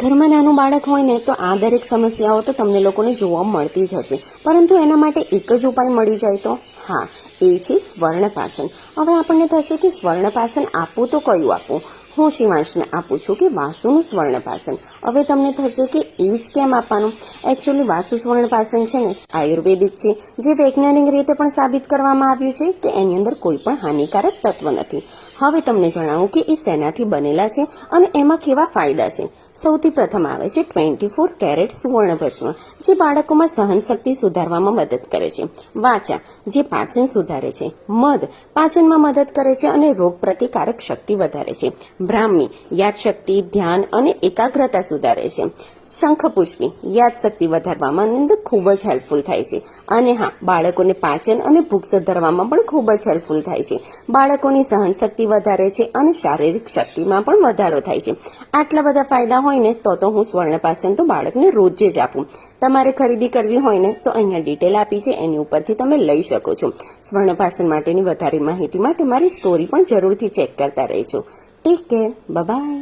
ઘરમાં નાનું બાળક હોય ને, તો આ દરેક સમસ્યાઓ તો તમને લોકોને જોવા મળતી જ હશે. પરંતુ એના માટે એક જ ઉપાય મળી જાય તો? હા, એ છે સ્વર્ણપાસન. હવે આપણને થશે કે સ્વર્ણપાસન આપવું તો કયું આપવું? હું શિવાંશને આપું છું કે વાસુનું સ્વર્ણપાસન હવે તમને થશે કે એ જ કેમ આપવાનું? એકચ્યુઅલી વાસુ સ્વર્ણપાસન છે ને, આયુર્વેદિક છે, જે વૈજ્ઞાનિક રીતે પણ સાબિત કરવામાં આવ્યું છે કે એની અંદર કોઈ પણ હાનિકારક તત્વ નથી. હવે તમને જણાવું કે એ શેનાથી બનેલા છે અને એમાં કેવા ફાયદા છે. સૌથી પ્રથમ આવે છે ટ્વેન્ટી ફોર કેરેટ સુવર્ણ ભસ્મ જે બાળકોમાં સહનશક્તિ સુધારવામાં મદદ કરે છે. વાચા, જે પાચન સુધારે છે. મધ, પાચનમાં મદદ કરે છે અને રોગ પ્રતિકારક શક્તિ વધારે છે. બ્રાહ્મી, યાદશક્તિ, ધ્યાન અને એકાગ્રતા સુધારે છે. શંખપુષ્પી, યાદશક્તિ વધારવામાં અંદર ખૂબ જ હેલ્પફુલ થાય છે. અને હા, બાળકોને પાચન અને ભૂખ સુધારવામાં પણ ખૂબ જ હેલ્પફુલ થાય છે. બાળકોની સહનશક્તિ વધારે છે અને શારીરિક શક્તિમાં પણ વધારો થાય છે. આટલા બધા ફાયદા હોય ને, તો તો હું સ્વર્ણપાચન તો બાળકને રોજે જ આપું. તમારે ખરીદી કરવી હોય ને, તો અહીંયા ડિટેલ આપી છે. એની ઉપરથી તમે લઈ શકો છો. સ્વર્ણપાચન માટેની વધારે માહિતી માટે મારી સ્ટોરી પણ જરૂરથી ચેક કરતા રહેજો. Take care. Bye bye.